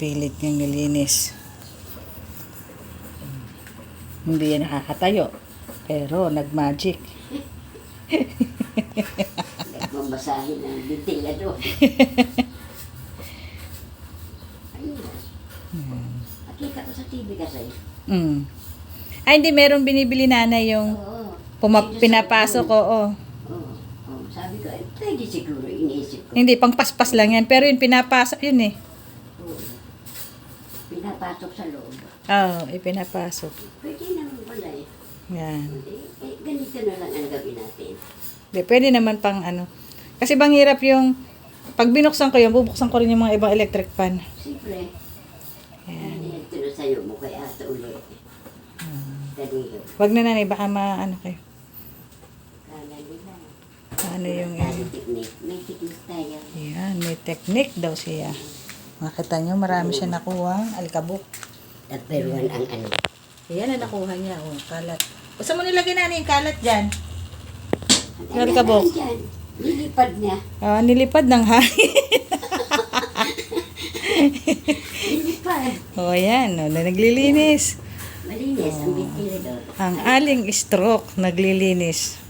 Pilit niyang nilinis. Hindi yan nakakatayo. Pero nag-magic. Nagmamasahin ng ventilador. Ayun. Nakita ko sa TV kasi. Mm. Ay, hindi. Meron binibili nanay yung Oo. puma- sa pinapasok ko. Oo. Oo. Sabi ko, eh, pwede siguro iniisip ko. Hindi, pang paspas lang yan. Pero yung pinapasok yun eh. Pinapasok sa loob. Oo, oh, ipinapasok. Pwede naman pala eh. Yan. Eh, eh, ganito na lang ang gawin natin. Hindi, pwede naman pang ano. Kasi bang hirap yung, pag binuksan ko yun, bubuksan ko rin yung mga ibang electric fan. Siyempre, Yan. yan, sa'yo mo kay ata ulit. Dali yun. Wag na nanay, baka ma, ano kayo. Kala nila. Ano yung, Tayo technique. May technique tayo. yan, may technique daw siya. Makita nyo, marami siya nakuha. Alikabok. One ang ano. Yan ang nakuha niya, oh, kalat. Basta mo nilagay na yung kalat dyan. Ang Meron ka, Bok? Dyan. Nilipad niya. Ah, nilipad ng hangin. Nilipad. oh, yan, oh, na naglilinis. Malinis ang ventilador. Ang aling stroke, naglilinis.